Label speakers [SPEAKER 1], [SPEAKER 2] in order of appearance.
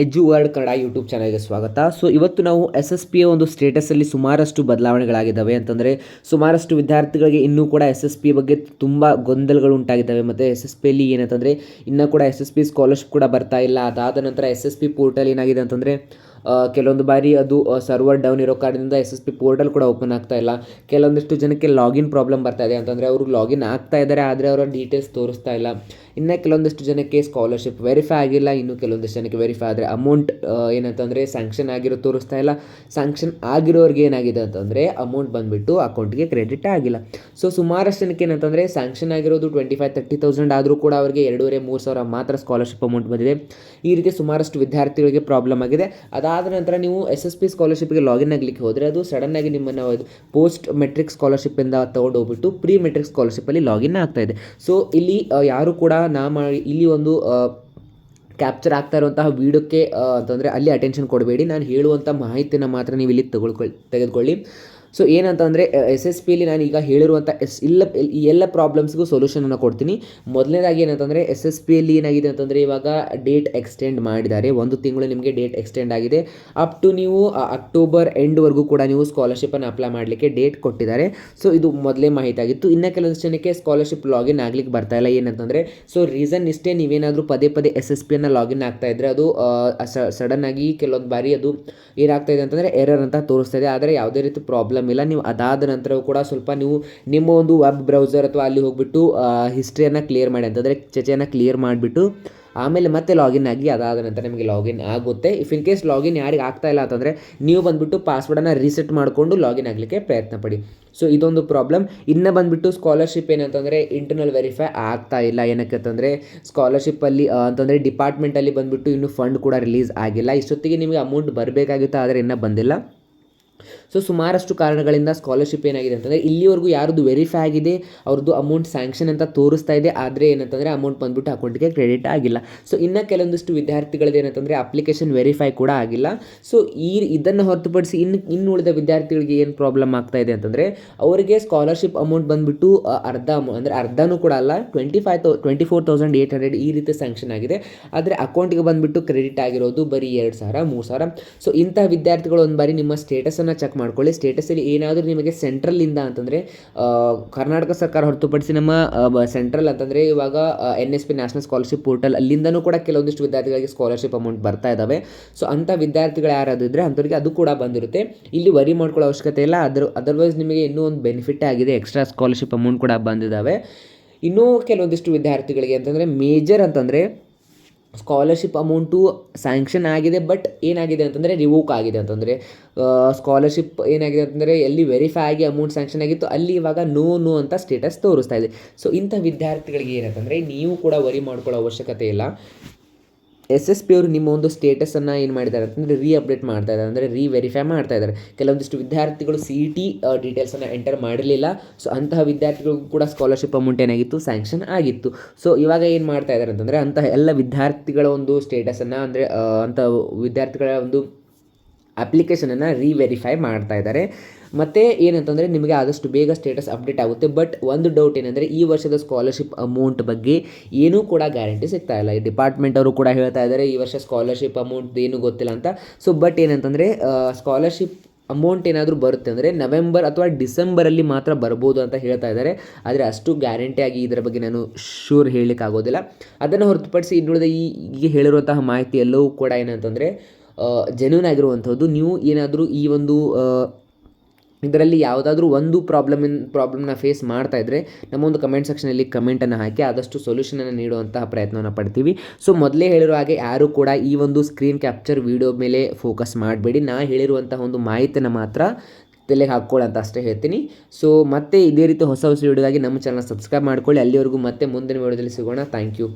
[SPEAKER 1] ಎಜು word Kannada YouTube ಚಾನಲ್ಗೆ ಸ್ವಾಗತ. So, ಇವತ್ತು ನಾವು ಎಸ್ ಎಸ್ ಪಿಯ ಒಂದು ಸ್ಟೇಟಸಲ್ಲಿ ಸುಮಾರಷ್ಟು ಬದಲಾವಣೆಗಳಾಗಿದ್ದಾವೆ ಅಂತಂದರೆ, ಸುಮಾರಷ್ಟು ವಿದ್ಯಾರ್ಥಿಗಳಿಗೆ ಇನ್ನೂ ಕೂಡ ಎಸ್ ಎಸ್ ಪಿ ಬಗ್ಗೆ ತುಂಬ ಗೊಂದಲಗಳು ಉಂಟಾಗಿದ್ದಾವೆ. ಮತ್ತು ಎಸ್ ಎಸ್ ಪಿಯಲ್ಲಿ ಏನಂತಂದರೆ, ಇನ್ನೂ ಕೂಡ ಎಸ್ ಎಸ್ ಪಿ ಸ್ಕಾಲರ್ಶಿಪ್ ಕೂಡ ಬರ್ತಾ ಇಲ್ಲ. ಅದಾದ ನಂತರ ಎಸ್ ಎಸ್ ಪಿ ಪೋರ್ಟಲ್ ಏನಾಗಿದೆ ಅಂತಂದರೆ ಕೆಲವೊಂದು ಬಾರಿ ಅದು ಸರ್ವರ್ ಡೌನ್ ಇರೋ ಕಾರಣದಿಂದ ಎಸ್ ಎಸ್ ಪಿ ಪೋರ್ಟಲ್ ಕೂಡ ಓಪನ್ ಆಗ್ತಾ ಇಲ್ಲ. ಕೆಲವೊಂದಿಷ್ಟು ಜನಕ್ಕೆ ಲಾಗಿನ್ ಪ್ರಾಬ್ಲಮ್ ಬರ್ತಾ ಇದೆ ಅಂತಂದರೆ, ಅವರು ಲಾಗಿನ್ ಆಗ್ತಾ ಇದ್ದಾರೆ, ಆದರೆ ಅವರ ಡೀಟೇಲ್ಸ್ ತೋರಿಸ್ತಾ ಇಲ್ಲ. ಇನ್ನು ಕೆಲವೊಂದಷ್ಟು ಜನಕ್ಕೆ ಸ್ಕಾಲರ್ಶಿಪ್ ವೆರಿಫೈ ಆಗಿಲ್ಲ, ಇನ್ನು ಕೆಲವೊಂದಿಷ್ಟು ಜನಕ್ಕೆ ವೆರಿಫೈ ಆದರೆ ಅಮೌಂಟ್ ಏನಂತಂದರೆ ಸ್ಯಾಂಕ್ಷನ್ ಆಗಿರೋ ತೋರಿಸ್ತಾ ಇಲ್ಲ. ಸ್ಯಾಂಕ್ಷನ್ ಆಗಿರೋರಿಗೆ ಏನಾಗಿದೆ ಅಂತಂದರೆ ಅಮೌಂಟ್ ಬಂದುಬಿಟ್ಟು ಅಕೌಂಟ್ಗೆ ಕ್ರೆಡಿಟ್ ಆಗಿಲ್ಲ. ಸೊ ಸುಮಾರಷ್ಟು ಜನಕ್ಕೆ ಏನಂತಂದರೆ ಸ್ಯಾಂಕ್ಷನ್ ಆಗಿರೋದು ಟ್ವೆಂಟಿ ಫೈವ್ ತರ್ಟಿ ತೌಸಂಡ್ ಆದರೂ ಕೂಡ ಅವರಿಗೆ ಎರಡೂವರೆ, ಮೂರು ಸಾವಿರ ಮಾತ್ರ ಸ್ಕಾಲರ್ಶಿಪ್ ಅಮೌಂಟ್ ಬಂದಿದೆ. ಈ ರೀತಿ ಸುಮಾರಷ್ಟು ವಿದ್ಯಾರ್ಥಿಗಳಿಗೆ ಪ್ರಾಬ್ಲಮ್ ಆಗಿದೆ. ಅದಾದ ನಂತರ ನೀವು ಎಸ್ ಎಸ್ ಪಿ ಸ್ಕಾಲರ್ಶಿಪ್ಗೆ ಲಾಗಿನ್ ಆಗಲಿಕ್ಕೆ ಹೋದರೆ ಅದು ಸಡನ್ನಾಗಿ ನಿಮ್ಮನ್ನು ಪೋಸ್ಟ್ ಮೆಟ್ರಿಕ್ ಸ್ಕಾಲರ್ಶಿಪ್ಪಿಂದ ತಗೊಂಡು ಹೋಗ್ಬಿಟ್ಟು ಪ್ರೀ ಮೆಟ್ರಿಕ್ ಸ್ಕಾಲರ್ಶಿಪ್ಪಲ್ಲಿ ಲಾಗಿನ್ ಆಗ್ತಾ ಇದೆ. ಸೊ ಇಲ್ಲಿ ಯಾರು ಕೂಡ ನಾ ಮಾಡಿ ಇಲ್ಲಿ ಒಂದು ಕ್ಯಾಪ್ಚರ್ ಆಗ್ತಾ ಇರುವಂತಹ ವೀಡಿಯೋಕ್ಕೆ ಅಂತಂದರೆ ಅಲ್ಲಿ ಅಟೆನ್ಷನ್ ಕೊಡಬೇಡಿ. ನಾನು ಹೇಳುವಂಥ ಮಾಹಿತಿನ ಮಾತ್ರ ನೀವು ಇಲ್ಲಿ ತಗೊಳ್ಕೊಳ್ಳಿ ತೆಗೆದುಕೊಳ್ಳಿ. ಸೊ ಏನಂತಂದರೆ ಎಸ್ ಎಸ್ ಪಿಯಲ್ಲಿ ನಾನು ಈಗ ಹೇಳಿರುವಂಥ ಎಸ್, ಇಲ್ಲ, ಈ ಎಲ್ಲ ಪ್ರಾಬ್ಲಮ್ಸ್ಗೂ ಸೊಲ್ಯೂಷನನ್ನು ಕೊಡ್ತೀನಿ. ಮೊದಲನೇದಾಗಿ ಏನಂತಂದರೆ ಎಸ್ ಎಸ್ ಪಿಯಲ್ಲಿ ಏನಾಗಿದೆ ಅಂತಂದರೆ, ಇವಾಗ ಡೇಟ್ ಎಕ್ಸ್ಟೆಂಡ್ ಮಾಡಿದ್ದಾರೆ. ಒಂದು ತಿಂಗಳು ನಿಮಗೆ ಡೇಟ್ ಎಕ್ಸ್ಟೆಂಡ್ ಆಗಿದೆ. ಅಪ್ ಟು ನೀವು ಅಕ್ಟೋಬರ್ ಎಂಡ್ವರೆಗೂ ಕೂಡ ನೀವು ಸ್ಕಾಲರ್ಶಿಪ್ಪನ್ನು ಅಪ್ಲೈ ಮಾಡಲಿಕ್ಕೆ ಡೇಟ್ ಕೊಟ್ಟಿದ್ದಾರೆ. ಸೊ ಇದು ಮೊದಲೇ ಮಾಹಿತಿ ಆಗಿತ್ತು ಇನ್ನು ಕೆಲವೊಂದು ಜನಕ್ಕೆ ಸ್ಕಾಲರ್ಶಿಪ್ ಲಾಗಿನ್ ಆಗ್ಲಿಕ್ಕೆ ಬರ್ತಾ ಇಲ್ಲ. ಏನಂತಂದರೆ ಸೊ ರೀಸನ್ ಇಷ್ಟೇ ನೀವೇನಾದರೂ ಪದೇ ಪದೇ ಎಸ್ ಎಸ್ ಪಿಯನ್ನು ಲಾಗಿನ್ ಆಗ್ತಾ ಇದ್ದರೆ ಅದು ಸಡನ್ ಆಗಿ ಕೆಲವೊಂದು ಬಾರಿ ಅದು ಏನಾಗ್ತಾ ಇದೆ ಅಂತಂದರೆ ಎರರ್ ಅಂತ ತೋರಿಸ್ತಾ ಇದೆ. ಆದರೆ, ಯಾವುದೇ ರೀತಿ ಪ್ರಾಬ್ಲಮ್ ಇಲ್ಲ ನೀವು ಅದಾದ ನಂತರವೂ ಕೂಡ ಸ್ವಲ್ಪ ನೀವು ನಿಮ್ಮ ಒಂದು ವೆಬ್ ಬ್ರೌಸರ್ ಅಥವಾ ಅಲ್ಲಿ ಹೋಗ್ಬಿಟ್ಟು ಹಿಸ್ಟ್ರಿಯನ್ನು ಕ್ಲಿಯರ್ ಮಾಡಿ ಅಂತಂದರೆ ಚಚೆಯನ್ನು ಕ್ಲಿಯರ್ ಮಾಡಿಬಿಟ್ಟು, ಆಮೇಲೆ ಮತ್ತೆ ಲಾಗಿನ್ ಆಗಿ ಅದಾದ ನಂತರ ನಿಮಗೆ ಲಾಗಿನ್ ಆಗುತ್ತೆ. ಇಫ್ ಇನ್ ಕೇಸ್ ಲಾಗಿನ್ ಯಾರಿಗೆ ಆಗ್ತಾ ಇಲ್ಲ ಅಂತಂದರೆ ನೀವು ಬಂದುಬಿಟ್ಟು ಪಾಸ್ವರ್ಡನ್ನು ರೀಸೆಟ್ ಮಾಡಿಕೊಂಡು ಲಾಗಿನ್ ಆಗಲಿಕ್ಕೆ ಪ್ರಯತ್ನ ಪಡಿ. ಸೊ ಇದೊಂದು ಪ್ರಾಬ್ಲಮ್ ಇನ್ನು ಬಂದುಬಿಟ್ಟು ಸ್ಕಾಲರ್ಶಿಪ್ ಏನಂತಂದರೆ ಇಂಟರ್ನಲ್ ವೆರಿಫೈ ಆಗ್ತಾ ಇಲ್ಲ. ಏನಕ್ಕೆ ಅಂತಂದರೆ ಸ್ಕಾಲರ್ಶಿಪ್ಪಲ್ಲಿ ಅಂತಂದರೆ ಡಿಪಾರ್ಟ್ಮೆಂಟಲ್ಲಿ ಬಂದುಬಿಟ್ಟು ಇನ್ನೂ ಫಂಡ್ ಕೂಡ ರಿಲೀಸ್ ಆಗಿಲ್ಲ. ಇಷ್ಟೊತ್ತಿಗೆ ನಿಮಗೆ ಅಮೌಂಟ್ ಬರಬೇಕಾಗಿತ್ತು, ಆದರೆ ಇನ್ನೂ ಬಂದಿಲ್ಲ. ಸೊ ಸುಮಾರಷ್ಟು ಕಾರಣಗಳಿಂದ ಸ್ಕಾಲರ್ಶಿಪ್ ಏನಾಗಿದೆ ಅಂತಂದರೆ, ಇಲ್ಲಿವರೆಗೂ ಯಾರದ್ದು ವೆರಿಫೈ ಆಗಿದೆ ಅವ್ರದ್ದು ಅಮೌಂಟ್ ಸ್ಯಾಂಕ್ಷನ್ ಅಂತ ತೋರಿಸ್ತಾ ಇದೆ, ಆದರೆ ಏನಂತಂದರೆ ಅಮೌಂಟ್ ಬಂದ್ಬಿಟ್ಟು ಅಕೌಂಟ್ಗೆ ಕ್ರೆಡಿಟ್ ಆಗಿಲ್ಲ. ಸೊ ಇನ್ನು ಕೆಲವೊಂದಿಷ್ಟು ವಿದ್ಯಾರ್ಥಿಗಳದ್ದು ಏನಂತಂದರೆ ಅಪ್ಲಿಕೇಶನ್ ವೆರಿಫೈ ಕೂಡ ಆಗಿಲ್ಲ. ಸೊ ಈ ಇದನ್ನು ಹೊರತುಪಡಿಸಿ ಇನ್ನು ಇನ್ನು ಉಳಿದ ವಿದ್ಯಾರ್ಥಿಗಳಿಗೆ ಏನು ಪ್ರಾಬ್ಲಮ್ ಆಗ್ತಾ ಇದೆ ಅಂತಂದರೆ, ಅವರಿಗೆ ಸ್ಕಾಲರ್ಶಿಪ್ ಅಮೌಂಟ್ ಬಂದುಬಿಟ್ಟು ಅರ್ಧ ಅಮೌಂಟ್ ಅಂದರೆ ಅರ್ಧನೂ ಕೂಡ ಅಲ್ಲ twenty five thou twenty four thousand eight hundred ಈ ರೀತಿ ಸ್ಯಾಂಕ್ಷನ್ ಆಗಿದೆ. ಆದರೆ ಅಕೌಂಟ್ಗೆ ಬಂದುಬಿಟ್ಟು ಕ್ರೆಡಿಟ್ ಆಗಿರೋದು ಬರೀ ಎರಡು ಸಾವಿರ, ಮೂರು ಸಾವಿರ. ಸೊ ಇಂತಹ ವಿದ್ಯಾರ್ಥಿಗಳು ಒಂದು ಬಾರಿ ನಿಮ್ಮ ಸ್ಟೇಟಸನ್ನು ಚೆಕ್ ಮಾಡ್ಕೊಳ್ಳಿ. ಸ್ಟೇಟಸಲ್ಲಿ ಏನಾದರೂ ನಿಮಗೆ ಸೆಂಟ್ರಲಿಂದ ಅಂತಂದರೆ ಕರ್ನಾಟಕ ಸರ್ಕಾರ ಹೊರತುಪಡಿಸಿ ನಮ್ಮ ಸೆಂಟ್ರಲ್ ಅಂತಂದರೆ ಇವಾಗ N S P national scholarship portal ಅಲ್ಲಿಂದನೂ ಕೂಡ ಕೆಲವೊಂದಿಷ್ಟು ವಿದ್ಯಾರ್ಥಿಗಳಿಗೆ ಸ್ಕಾಲರ್ಶಿಪ್ ಅಮೌಂಟ್ ಬರ್ತಾ ಇದ್ದಾವೆ ಸೊ ಅಂಥ ವಿದ್ಯಾರ್ಥಿಗಳು ಯಾರಾದರೂ ಇದ್ದರೆ ಅಂಥವ್ರಿಗೆ ಅದು ಕೂಡ ಬಂದಿರುತ್ತೆ. ಇಲ್ಲಿ ವರಿ ಮಾಡ್ಕೊಳ್ಳೋ ಅವಶ್ಯಕತೆ ಇಲ್ಲ. ಅದರ್ ಅದರ್ವೈಸ್ ನಿಮಗೆ ಇನ್ನೂ ಒಂದು ಬೆನಿಫಿಟ್ ಆಗಿದೆ. ಎಕ್ಸ್ಟ್ರಾ ಸ್ಕಾಲರ್ಶಿಪ್ ಅಮೌಂಟ್ ಕೂಡ ಬಂದಿದ್ದಾವೆ ಇನ್ನೂ ಕೆಲವೊಂದಿಷ್ಟು ವಿದ್ಯಾರ್ಥಿಗಳಿಗೆ ಅಂತಂದರೆ ಮೇಜರ್ ಅಂತಂದರೆ ಸ್ಕಾಲರ್ಶಿಪ್ ಅಮೌಂಟು ಸ್ಯಾಂಕ್ಷನ್ ಆಗಿದೆ, ಬಟ್ ಏನಾಗಿದೆ ಅಂತಂದರೆ ರಿವೋಕ್ ಆಗಿದೆ ಅಂತಂದರೆ ಸ್ಕಾಲರ್ಶಿಪ್ ಏನಾಗಿದೆ ಅಂತಂದರೆ ಎಲ್ಲಿ ವೆರಿಫೈ ಆಗಿ ಅಮೌಂಟ್ ಸ್ಯಾಂಕ್ಷನ್ ಆಗಿತ್ತು, ಅಲ್ಲಿ ಇವಾಗ ನೋ ನೋ ಅಂತ ಸ್ಟೇಟಸ್ ತೋರಿಸ್ತಾ ಇದೆ. ಸೊ ಇಂಥ ವಿದ್ಯಾರ್ಥಿಗಳಿಗೆ ಏನಂತಂದರೆ ನೀವು ಕೂಡ ವರಿ ಮಾಡ್ಕೊಳ್ಳೋ ಅವಶ್ಯಕತೆ ಇಲ್ಲ. ಎಸ್ ಎಸ್ ಪಿ ಅವರು ನಿಮ್ಮ ಒಂದು ಸ್ಟೇಟಸನ್ನು ಏನು ಮಾಡಿದ್ದಾರೆ ಅಂತಂದರೆ ರೀ ಅಪ್ಡೇಟ್ ಮಾಡ್ತಾ ಇದ್ದಾರೆ, ಅಂದರೆ ರೀ ವೆರಿಫೈ ಮಾಡ್ತಾ ಇದ್ದಾರೆ. ಕೆಲವೊಂದಿಷ್ಟು ವಿದ್ಯಾರ್ಥಿಗಳು ಸಿ ಇ ಟಿ ಡೀಟೇಲ್ಸನ್ನು ಎಂಟರ್ ಮಾಡಿರಲಿಲ್ಲ ಸೊ ಅಂತಹ ವಿದ್ಯಾರ್ಥಿಗಳಿಗೂ ಕೂಡ ಸ್ಕಾಲರ್ಶಿಪ್ ಅಮೌಂಟ್ ಏನಾಗಿತ್ತು? ಸ್ಯಾಂಕ್ಷನ್ ಆಗಿತ್ತು. ಸೊ ಇವಾಗ ಏನು ಮಾಡ್ತಾ ಇದ್ದಾರೆ ಅಂತಂದರೆ ಅಂತಹ ಎಲ್ಲ ವಿದ್ಯಾರ್ಥಿಗಳ ಒಂದು ಸ್ಟೇಟಸನ್ನು, ಅಂದರೆ ಅಂಥ ವಿದ್ಯಾರ್ಥಿಗಳ ಒಂದು ಅಪ್ಲಿಕೇಶನನ್ನು ರೀವೆರಿಫೈ ಮಾಡ್ತಾ ಇದ್ದಾರೆ. ಮತ್ತು ಏನಂತಂದರೆ ನಿಮಗೆ ಆದಷ್ಟು ಬೇಗ ಸ್ಟೇಟಸ್ ಅಪ್ಡೇಟ್ ಆಗುತ್ತೆ. ಬಟ್ ಒಂದು ಡೌಟ್ ಏನಂದರೆ ಈ ವರ್ಷದ ಸ್ಕಾಲರ್ಶಿಪ್ ಅಮೌಂಟ್ ಬಗ್ಗೆ ಏನೂ ಕೂಡ ಗ್ಯಾರಂಟಿ ಸಿಗ್ತಾ ಇಲ್ಲ. ಈ ಡಿಪಾರ್ಟ್ಮೆಂಟ್ ಅವರು ಕೂಡ ಹೇಳ್ತಾ ಇದ್ದಾರೆ, ಈ ವರ್ಷ ಸ್ಕಾಲರ್ಶಿಪ್ ಅಮೌಂಟ್ ಏನು ಗೊತ್ತಿಲ್ಲ ಅಂತ. ಸೊ ಬಟ್ ಏನಂತಂದರೆ ಸ್ಕಾಲರ್ಶಿಪ್ ಅಮೌಂಟ್ ಏನಾದರೂ ಬರುತ್ತೆ ಅಂದರೆ ನವೆಂಬರ್ ಅಥವಾ ಡಿಸೆಂಬರಲ್ಲಿ ಮಾತ್ರ ಬರ್ಬೋದು ಅಂತ ಹೇಳ್ತಾ ಇದ್ದಾರೆ. ಆದರೆ ಅಷ್ಟು ಗ್ಯಾರಂಟಿ ಆಗಿ ಇದರ ಬಗ್ಗೆ ನಾನು ಶೂರ್ ಹೇಳಲಿಕ್ಕಾಗೋದಿಲ್ಲ ಅದನ್ನು ಹೊರತುಪಡಿಸಿ ಇನ್ನುಳಿದ ಈ, ಈಗ ಹೇಳಿರುವಂತಹ ಮಾಹಿತಿ ಎಲ್ಲವೂ ಕೂಡ ಏನಂತಂದರೆ ಜೆನ್ಯೂನ್ ಆಗಿರುವಂಥದ್ದು. ನೀವು ಏನಾದರೂ ಈ ಒಂದು ಇದರಲ್ಲಿ ಯಾವುದಾದ್ರೂ ಒಂದು ಪ್ರಾಬ್ಲಮಿನ ಪ್ರಾಬ್ಲಮ್ನ ಫೇಸ್ ಮಾಡ್ತಾ ಇದ್ದರೆ ನಮ್ಮ ಒಂದು ಕಮೆಂಟ್ ಸೆಕ್ಷನಲ್ಲಿ ಕಮೆಂಟನ್ನು ಹಾಕಿ ಆದಷ್ಟು ಸೊಲ್ಯೂಷನನ್ನು ನೀಡುವಂತಹ ಪ್ರಯತ್ನವನ್ನು ಪಡ್ತೀವಿ. ಸೊ ಮೊದಲೇ ಹೇಳಿರೋ ಹಾಗೆ ಯಾರೂ ಕೂಡ ಈ ಒಂದು ಸ್ಕ್ರೀನ್ ಕ್ಯಾಪ್ಚರ್ ವಿಡಿಯೋ ಮೇಲೆ ಫೋಕಸ್ ಮಾಡಬೇಡಿ. ನಾ ಹೇಳಿರುವಂತಹ ಒಂದು ಮಾಹಿತಿನ ಮಾತ್ರ ತಲೆಗೆ ಹಾಕ್ಕೊಳ್ಳಿ ಅಂತ ಅಷ್ಟೇ ಹೇಳ್ತೀನಿ. ಸೊ ಮತ್ತೆ ಇದೇ ರೀತಿ ಹೊಸ ಹೊಸ ವೀಡಿಯೋದಾಗಿ ನಮ್ಮ ಚಾನಲ್ ಸಬ್ಸ್ಕ್ರೈಬ್ ಮಾಡ್ಕೊಳ್ಳಿ. ಅಲ್ಲಿವರೆಗೂ ಮತ್ತೆ ಮುಂದಿನ ವಿಡಿಯೋದಲ್ಲಿ ಸಿಗೋಣ. Thank you